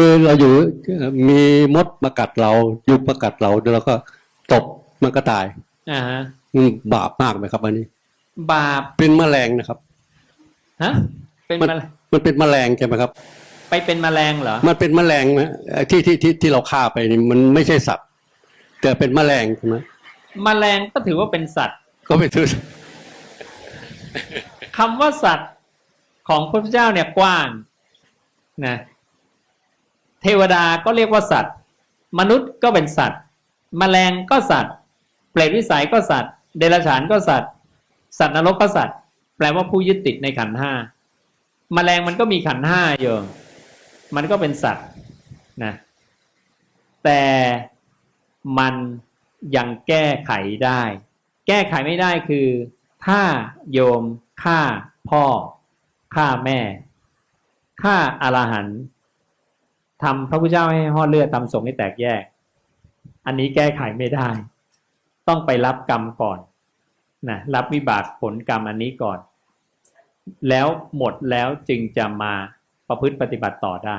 คือเราอยู่มีมดมากัดเรา ยุงมากัดเราแล้วเราก็ตบมันก็ตายอ่าฮะอืมบาปมากไหมครับ อันนี้ บาปเป็นแมลงนะครับ ฮะเป็นมันแมลงมันเป็นแมลงใช่ไหมครับ ไปเป็นแมลงเหรอมันเป็นแมลงไหมเอ่อที่ที่ที่ที่เราฆ่าไปนี่มันไม่ใช่สัตว์แต่เป็นแมลงใช่ไหมแมลงก็ถือว่าเป็นสัตว์ก็ไปถือคำว่าสัตว์ของพระพุทธเจ้าเนี่ยกว้างนะ เทวดาก็เรียกว่าสัตว์ มนุษย์ก็เป็นสัตว์แมลงก็สัตว์ เปรตวิสัยก็สัตว์ เดรัจฉานก็สัตว์ สัตว์นรกก็สัตว์ แปลว่าผู้ยึดติดในขันห้าแมลงมันก็มีขันห้าอยู่มันก็เป็นสัตว์นะแต่มันยังแก้ไขได้ แก้ไขไม่ได้คือ ถ้าโยมฆ่าพ่อฆ่าแม่ฆ่าอรหันต์ ทำพระพุทธเจ้าให้ห่อเลือดตำสงให้แตกแยก อันนี้แก้ไขไม่ได้ ต้องไปรับกรรมก่อนนะรับวิบากผลกรรมอันนี้ก่อน แล้วหมดแล้วจึงจะมาประพฤติปฏิบัติต่อได้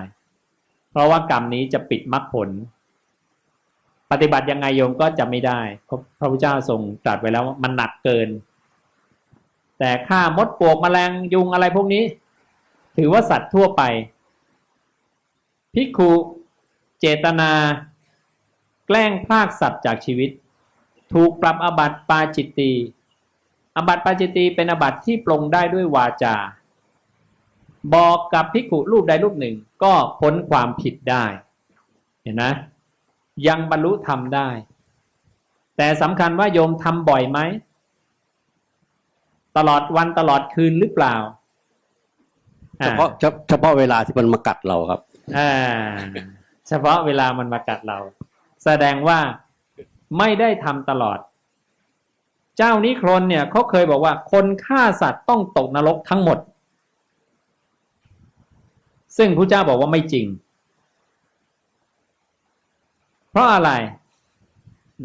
เพราะว่ากรรมนี้จะปิดมรรคผล ปฏิบัติยังไงโยมก็จะไม่ได้พระพุทธเจ้าทรงตรัสไว้แล้วว่ามันหนักเกิน แต่ฆ่ามดปลวกแมลงยุงอะไรพวกนี้ ถือว่าสัตว์ทั่วไป พิกขุเจตนา แกล้งพรากสัตว์จากชีวิต ถูกปรับอบัติปาจิตตีอบัติปาจิตตีเป็นอบัติที่ปลงได้ด้วยวาจา บอกกับพิกขุรูปใดรูปหนึ่งก็พ้นความผิดได้ เห็นนะยังบรรลุธรรมได้ แต่สำคัญว่าโยมทำบ่อยไหม ตลอดวันตลอดคืนหรือเปล่า เฉพาะเฉพาะเวลาที่มันมากัดเราครับ เฉพาะเวลามันมากัดเรา แสดงว่าไม่ได้ทำตลอด เจ้านิครนเนี่ยเขาเคยบอกว่า คนฆ่าสัตว์ต้องตกนรกทั้งหมด ซึ่งพระเจ้าบอกว่าไม่จริง เพราะอะไร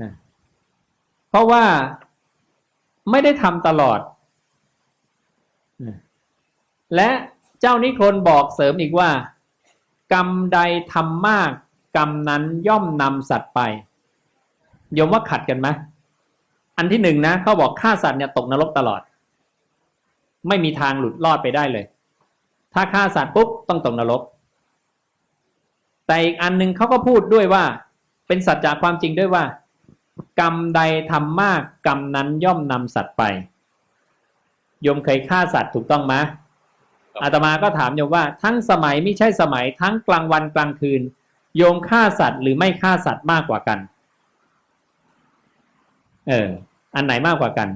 นะเพราะว่าไม่ได้ทำตลอด และเจ้านิครนบอกเสริมอีกว่า กรรมใดทำมาก กรรมนั้นย่อมนำสัตว์ไปยมว่าขัดกันไหมอันที่หนึ่งนะเขาบอกฆ่าสัตว์เนี่ยตกนรกตลอด ไม่มีทางหลุดรอดไปได้เลย ถ้าฆ่าสัตว์ปุ๊บต้องตกนรก แต่อีกอันหนึ่งเขาก็พูดด้วยว่า เป็นสัจจะความจริงด้วยว่า กรรมใดทำมาก กรรมนั้นย่อมนำสัตว์ไปโยมเคยฆ่าสัตว์ถูกต้องไหม อาตมาก็ถามโยมว่าทั้งสมัยไม่ใช่สมัยทั้งกลางวันกลางคืน โยมฆ่าสัตว์หรือไม่ฆ่าสัตว์มากกว่ากัน เออ อันไหนมากกว่ากัน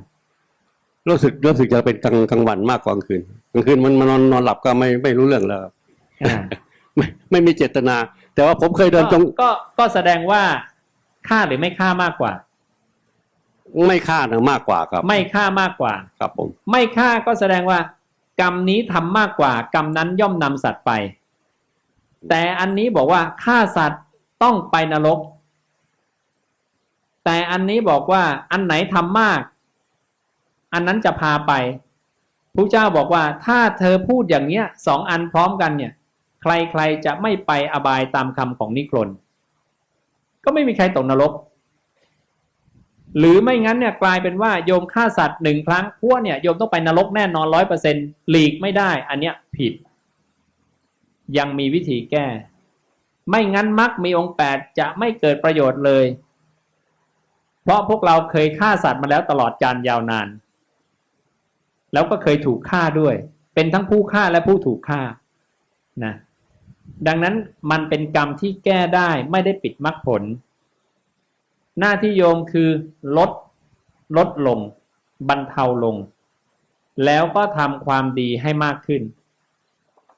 รู้สึกรู้สึกจะเป็นกลางกลางวันมากกว่ากลางคืนกลางคืนมันมานอนนอนหลับก็ไม่ไม่รู้เรื่องแล้วครับอ่าไม่ไม่มีเจตนา แต่ว่าผมเคยเดินตรงก็ก็ก็แสดงว่าฆ่าหรือไม่ฆ่ามากกว่า ไม่ฆ่านะมากกว่าครับ ไม่ฆ่ามากกว่า ครับผม ไม่ฆ่าก็แสดงว่า กรรมนี้ทำมากกว่ากรรมนั้นย่อมนำสัตว์ไป แต่อันนี้บอกว่าฆ่าสัตว์ต้องไปนรก แต่อันนี้บอกว่าอันไหนทำมาก อันนั้นจะพาไปพระเจ้าบอกว่าถ้าเธอพูดอย่างเนี้ยสองอันพร้อมกันเนี่ย ใครๆจะไม่ไปอบายตามคำของนิครนก็ไม่มีใครตกนรก หรือไม่งั้นเนี่ยกลายเป็นว่าโยมฆ่าสัตว์หนึ่งครั้งพวกเนี่ยโยมต้องไปนรกแน่นอนร้อยเปอร์เซ็นหลีกไม่ได้ อันเนี้ยผิด ยังมีวิธีแก้ ไม่งั้นมรรคมีองค์แปดจะไม่เกิดประโยชน์เลย เพราะพวกเราเคยฆ่าสัตว์มาแล้วตลอดการยาวนาน แล้วก็เคยถูกฆ่าด้วย เป็นทั้งผู้ฆ่าและผู้ถูกฆ่านะดังนั้นมันเป็นกรรมที่แก้ได้ไม่ได้ปิดมรรคผล หน้าที่โยมคือลดลดลง บรรเทาลง แล้วก็ทำความดีให้มากขึ้น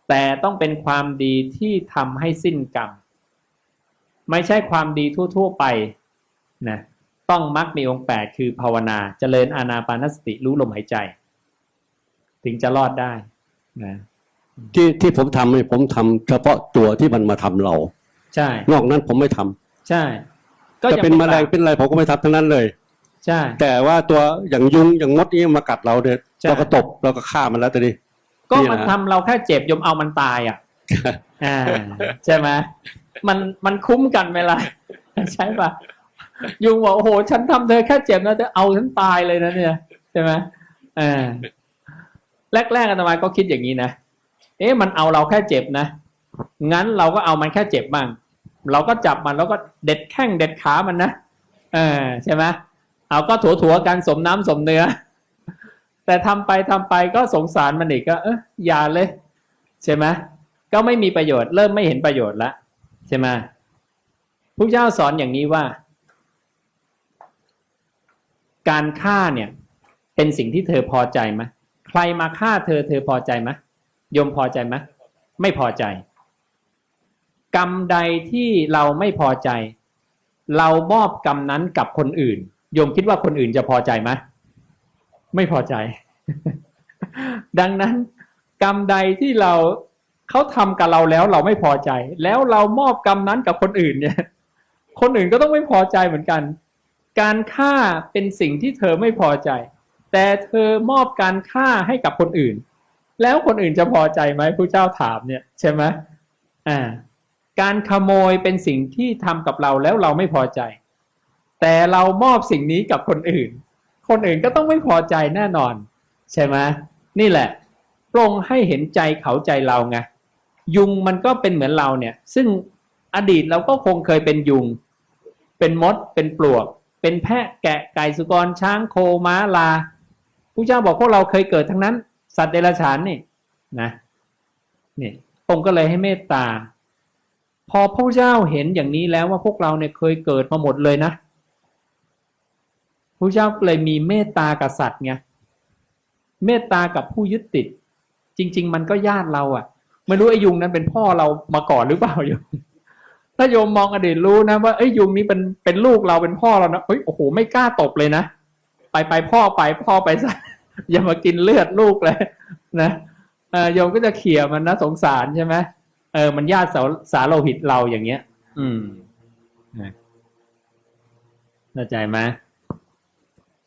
แต่ต้องเป็นความดีที่ทำให้สิ้นกรรม ไม่ใช่ความดีทั่ว ๆ ไปนะต้องมักมีองค์แปดคือภาวนาจเจริญอานาปานสติรู้ลมหายใจ ถึงจะรอดได้นะที่ที่ผมทำเนี่ยผมทำเฉพาะตัวที่มันมาทำเรา ใช่ นอกนั้นผมไม่ทำใช่ จะยังเป็นแมลงบาปเป็นอะไรผมก็ไม่ทำทั้งนั้นเลย ใช่ แต่ว่าตัวอย่างยุงอย่างมดนี่มากัดเราเนี่ยใช่ เราก็ตบเราก็ฆ่ามันแล้วตอนนี้ ก็นี่มันนะทำเราแค่เจ็บยมเอามันตายอะอ่าใช่ไหมมันมันคุ้มกันไหมล่ะใช่ปะยุงบอกโอ้โห ฉันทำเธอแค่เจ็บนะจะเอาฉันตายเลยนะเนี่ยใช่ไหมอ่าแรกๆอาตมาก็คิดอย่างนี้นะเอ๊ะมันเอาเราแค่เจ็บนะงั้นเราก็เอามันแค่เจ็บบ้าง เราก็จับมันแล้วก็เด็ดแข้งเด็ดขามันนะเออใช่ไหมเอาก็ถัวๆกันสมน้ำสมเนื้อ แต่ทำไปทำไปก็สงสารมันอีกก็ เอออย่าเลย ใช่ไหมก็ไม่มีประโยชน์เริ่มไม่เห็นประโยชน์ละใช่ไหมพระเจ้าสอนอย่างนี้ว่า การฆ่าเนี่ย เป็นสิ่งที่เธอพอใจไหมใครมาฆ่าเธอเธอพอใจไหมยมพอใจไหมไม่พอใจ กรรมใดที่เราไม่พอใจ เรามอบกรรมนั้นกับคนอื่นโยมคิดว่าคนอื่นจะพอใจไหมไม่พอใจ ดังนั้น กรรมใดที่เราเขาทำกับเราแล้วเราไม่พอใจ แล้วเรามอบกรรมนั้นกับคนอื่นเนี่ย คนอื่นก็ต้องไม่พอใจเหมือนกัน การฆ่าเป็นสิ่งที่เธอไม่พอใจ แต่เธอมอบการฆ่าให้กับคนอื่น แล้วคนอื่นจะพอใจไหมผู้เจ้าถามเนี่ย ใช่ไหมอ่า การขโมยเป็นสิ่งที่ทำกับเราแล้วเราไม่พอใจ แต่เรามอบสิ่งนี้กับคนอื่น คนอื่นก็ต้องไม่พอใจแน่นอน ใช่ไหมนี่แหละพระองค์ให้เห็นใจเขาใจเราไงยุงมันก็เป็นเหมือนเราเนี่ย ซึ่งอดีตเราก็คงเคยเป็นยุง เป็นมด เป็นปลวก เป็นแพะแกะไก่สุกรช้างโคม้าลาผู้เจ้าบอกพวกเราเคยเกิดทั้งนั้น สัตว์เดรัจฉานนี่นะนี่องค์ก็เลยให้เมตตา พอพระเจ้าเห็นอย่างนี้แล้วว่าพวกเราเนี่ยเคยเกิดมาหมดเลยนะพระเจ้าเลยมีเมตตากับสัตว์ไงเมตตากับผู้ยึดติด จริง ๆ มันก็ญาติเราอะ่ะ ไม่รู้ไอ้ยุงนั้นเป็นพ่อเรามาก่อนหรือเปล่าโยมถ้าโยมมองอดีตรู้นะว่าไอ้ยุงนี้เป็นเป็นลูกเราเป็นพ่อเรานะเฮ้ยโอ้โหไม่กล้าตบเลยนะไปไปพ่อไปพ่อไปซะอย่ามากินเลือดลูกเลย นะโยมก็จะเขี่ยมันนะสงสารใช่ไหม เออมันญาติสาสาโลหิตเราอย่างเงี้ย อืมเข้าใจไหม